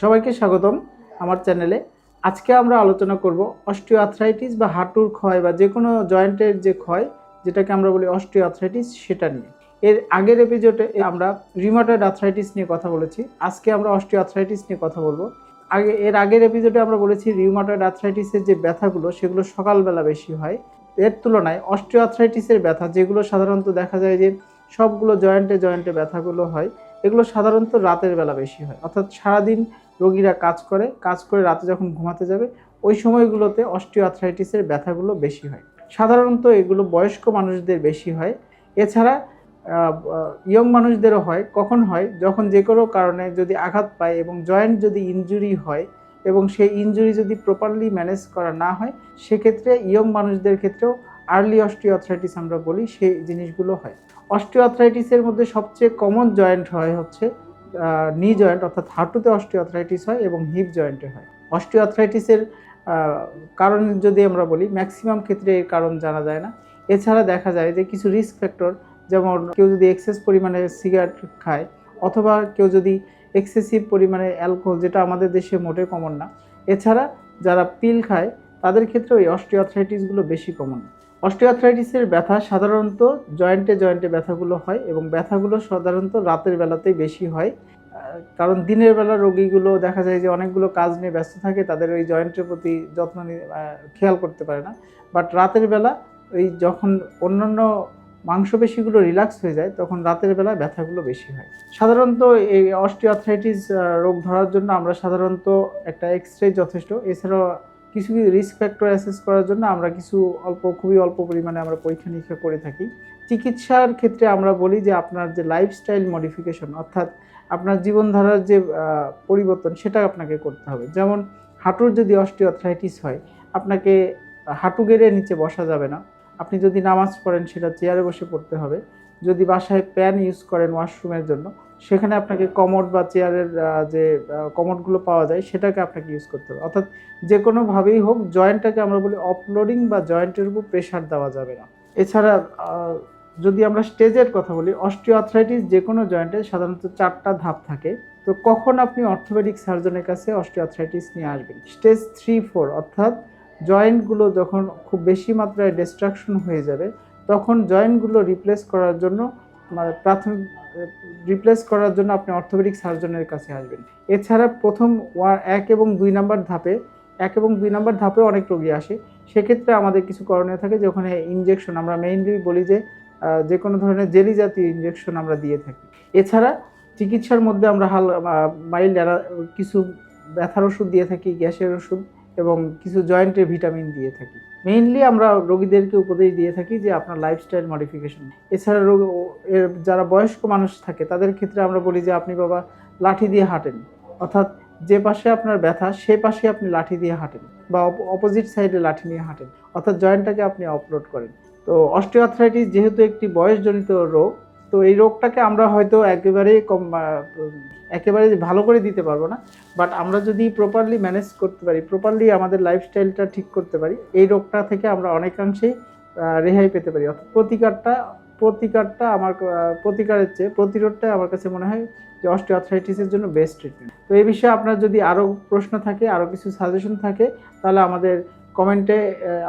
সবাইকে স্বাগতম আমার চ্যানেলে। আজকে আমরা আলোচনা করব অস্টিও আর্থ্রাইটিস বা হাঁটুর ক্ষয় বা যে কোনো জয়েন্টের যে ক্ষয়, যেটাকে আমরা বলি অস্টিও আর্থ্রাইটিস সেটা নিয়ে। এর আগের এপিসোডে আমরা রিমোটয়েড আর্থ্রাইটিস নিয়ে কথা বলেছি। আজকে আমরা অস্টিও আর্থ্রাইটিস নিয়ে কথা বলব। আগে, এর আগের এপিসোডে আমরা বলেছি রিউমাটয়েড আর্থ্রাইটিসের যে ব্যথাগুলো সেগুলো সকালবেলা বেশি হয়। এর তুলনায় অস্টিও আর্থ্রাইটিসের ব্যথা, যেগুলো সাধারণত দেখা যায় যে সবগুলো জয়েন্টে জয়েন্টে ব্যথাগুলো হয়, এগুলো সাধারণত রাতের বেলা বেশি হয়। অর্থাৎ সারাদিন রোগীরা কাজ করে কাজ করে রাতে যখন ঘুমাতে যাবে, ওই সময়গুলোতে অস্টিও আর্থ্রাইটিসের ব্যথাগুলো বেশি হয়। সাধারণত এগুলো বয়স্ক মানুষদের বেশি হয়। এছাড়া ইয়ং মানুষদেরও হয়, কখন হয়? যখন যে কোনো কারণে যদি আঘাত পায় এবং জয়েন্ট যদি ইনজুরি হয় এবং সেই ইনজুরি যদি প্রপারলি ম্যানেজ করা না হয়, সেক্ষেত্রে ইয়ং মানুষদের ক্ষেত্রেও আর্লি অস্টিওআর্থ্রাইটিস আমরা বলি, সেই জিনিসগুলো হয়। অস্টিওআর্থ্রাইটিসের মধ্যে সবচেয়ে কমন জয়েন্ট হয় হচ্ছে নি জয়েন্ট অর্থাৎ হাঁটুতে অস্টিওআর্থ্রাইটিস হয় এবং হিপ জয়েন্টে হয়। অস্টিওআর্থ্রাইটিসের কারণ যদি আমরা বলি ম্যাক্সিমাম ক্ষেত্রে এর কারণ জানা যায় না। এছাড়া দেখা যায় যে কিছু রিস্ক ফ্যাক্টর যেমন কেউ যদি এক্সেস পরিমাণে সিগারেট খায় অথবা কেউ যদি এক্সেসিভ পরিমাণে অ্যালকোহল যেটা আমাদের দেশে মোটে কমন না। এছাড়া যারা পিল খায়, তাদের ক্ষেত্রে ওই অস্টিওআর্থ্রাইটিসগুলো বেশি কমন অস্টিওআর্থ্রাইটিসের ব্যথা সাধারণত জয়েন্টে জয়েন্টে ব্যথাগুলো হয় এবং ব্যথাগুলো সাধারণত রাতের বেলাতেই বেশি হয়। কারণ দিনের বেলা রোগীগুলো দেখা যায় যে অনেকগুলো কাজ নিয়ে ব্যস্ত থাকে, তাদের ওই জয়েন্টের প্রতি যত্ন খেয়াল করতে পারে না। বাট রাতের বেলা ওই যখন অন্যান্য মাংসপেশিগুলো রিল্যাক্স হয়ে যায়, তখন রাতের বেলা ব্যথাগুলো বেশি হয়। সাধারণত এই অস্টিওআর্থ্রাইটিস রোগ ধরার জন্য আমরা সাধারণত একটা এক্স রে যথেষ্ট। এছাড়াও কিছু কিছু রিস্ক ফ্যাক্টর অ্যাসেস করার জন্য আমরা কিছু অল্প, খুবই অল্প পরিমাণে আমরা পরীক্ষা নিরীক্ষা করে থাকি। চিকিৎসার ক্ষেত্রে আমরা বলি যে আপনার যে লাইফস্টাইল মডিফিকেশন অর্থাৎ আপনার জীবনধারার যে পরিবর্তন, সেটা আপনাকে করতে হবে। যেমন হাঁটুর যদি অস্টিওআর্থ্রাইটিস হয়, আপনাকে হাঁটু গেড়ে নিচে বসা যাবে না। আপনি যদি নামাজ পড়েন, সেটা চেয়ারে বসে পড়তে হবে। যদি বাসায় প্যান ইউজ করেন ওয়াশরুমের জন্য সেখানে আপনাকে কমোড বা চেয়ারের যে কমোডগুলো পাওয়া যায়, সেটাকে আপনাকে ইউজ করতে হবে। অর্থাৎ যে কোনোভাবেই হোক জয়েন্টটাকে আমরা বলি অপলোডিং বা জয়েন্টের উপর প্রেশার দেওয়া যাবে না। এছাড়া যদি আমরা স্টেজের কথা বলি অস্টিওআর্থ্রাইটিস যে কোনো জয়েন্টে সাধারণত চারটা ধাপ থাকে। তো কখন আপনি অর্থোপেডিক সার্জনের কাছে অস্টিওআর্থ্রাইটিস নিয়ে আসবেন? স্টেজ থ্রি ফোর অর্থাৎ জয়েন্টগুলো যখন খুব বেশি মাত্রায় ডিস্ট্রাকশন হয়ে যাবে, তখন জয়েন্টগুলো রিপ্লেস করার জন্য প্রাথমিক রিপ্লেস করার জন্য আপনি অর্থোপেডিক সার্জনের কাছে আসবেন। এছাড়া প্রথম এক এবং দুই নাম্বার ধাপে, এক এবং দুই নাম্বার ধাপে অনেক রোগী আসে। সেক্ষেত্রে আমাদের কিছু করণীয় থাকে যে ওখানে ইনজেকশন আমরা মেইনলি বলি যে যে কোনো ধরনের জেলি জাতীয় ইনজেকশন আমরা দিয়ে থাকি। এছাড়া চিকিৎসার মধ্যে আমরা হাল মাইল্ড কিছু ব্যথার ওষুধ দিয়ে থাকি, গ্যাসের ওষুধ এবং কিছু জয়েন্টের ভিটামিন দিয়ে থাকি। মেইনলি আমরা রোগীদেরকে উপদেশ দিয়ে থাকি যে আপনার লাইফস্টাইল মডিফিকেশন এছাড়া রোগ যারা বয়স্ক মানুষ থাকে, তাদের ক্ষেত্রে আমরা বলি যে আপনি বাবা লাঠি দিয়ে হাঁটেন। অর্থাৎ যে পাশে আপনার ব্যথা, সে পাশে আপনি লাঠি দিয়ে হাঁটেন বা অপোজিট সাইডে লাঠি নিয়ে হাঁটেন। অর্থাৎ জয়েন্টটাকে আপনি অপলোড করেন। তো অস্টিওআর্থ্রাইটিস যেহেতু একটি বয়সজনিত রোগ তো এই রোগটাকে আমরা হয়তো একেবারে কম একেবারে ভালো করে দিতে পারব না বাট আমরা যদি প্রপারলি ম্যানেজ করতে পারি প্রপারলি আমাদের লাইফস্টাইলটা ঠিক করতে পারি, এই রোগটা থেকে আমরা অনেকাংশেই রেহাই পেতে পারি। অর্থাৎ প্রতিকারটা প্রতিকারটা আমার প্রতিকারের চেয়ে প্রতিরোধটা আমার কাছে মনে হয় যে অস্টিওআর্থ্রাইটিসের জন্য বেস্ট ট্রিটমেন্ট তো এই বিষয়ে আপনার যদি আরও প্রশ্ন থাকে, আরও কিছু সাজেশন থাকে, তাহলে আমাদের কমেন্টে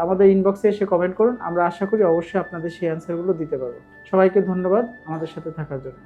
আমাদের ইনবক্সে এসে কমেন্ট করুন। আমরা আশা করি অবশ্যই আপনাদের সেই অ্যান্সারগুলো দিতে পারব। সবাইকে ধন্যবাদ আমাদের সাথে থাকার জন্য।